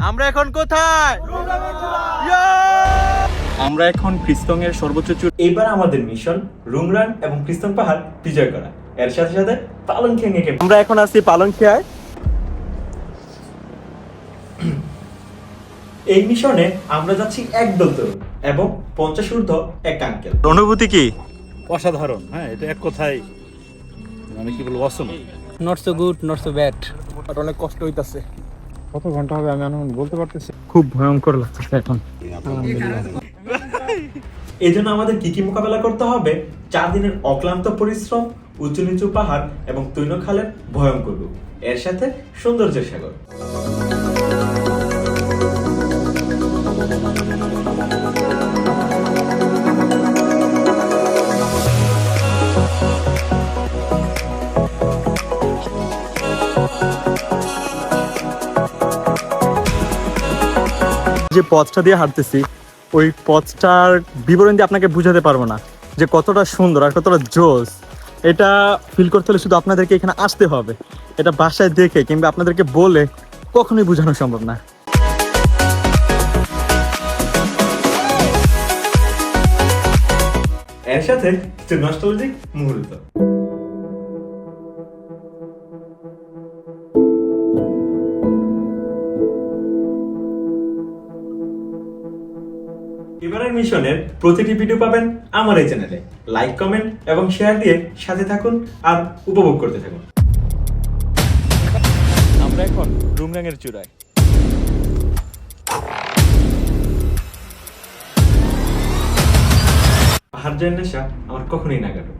আমরা এখন কোথায়? আমরা এখন ক্রিস্তং এর সর্বোচ্চ চূড় এইবার আমাদের মিশন রুমরান এবং কৃষ্ণ পাহাড় বিজয় করা এর সাথে সাথে পালন খেঙ্গে আমরা এখন আছি পালংখিয়ায় এই মিশনে আমরা যাচ্ছি একদল তরুণ এবং পঞ্চাশ ঊর্ধ্ব এক আঙ্কেল। অনুভূতি কি? অসাধারণ। হ্যাঁ এটা এক কথায় মানে কি বলব awesome not so good not so bad অনেক কষ্ট হইতাছে। কত ঘণ্টা হবে আমি এখন বলতে পারতেছি খুব ভয়ঙ্কর লাগতেছে এখন। এই জন্য আমাদের কি কি মোকাবেলা করতে হবে? চার দিনের অক্লান্ত পরিশ্রম উঁচু নিচু পাহাড় এবং তৈন খালের ভয়ঙ্কর রূপ। এর সাথে সৌন্দর্যের সাগর। যে পথটা দিয়ে হাঁটতেছি, ওই পথটার বিবরণ দিয়ে আপনাকে বুঝাতে পারব না যে কতটা সুন্দর আর কতটা জোস। এটা ফিল করতে হলে শুধু আপনাদেরকে এখানে আসতে হবে। এটা বাসায় দেখে কিংবা আপনাদেরকে বলে কখনোই বোঝানো সম্ভব না। এর সাথে নস্টালজিক মুহূর্ত। এবারের মিশনের প্রতিটি ভিডিও পাবেন আমার এই চ্যানেলে। লাইক কমেন্ট এবং শেয়ার দিয়ে সাথে থাকুন আর উপভোগ করতে থাকুন। আমরা এখন রুমরাঙের চূড়ায়। পাহাড় জয়ের নেশা আমার কখনোই না কাটে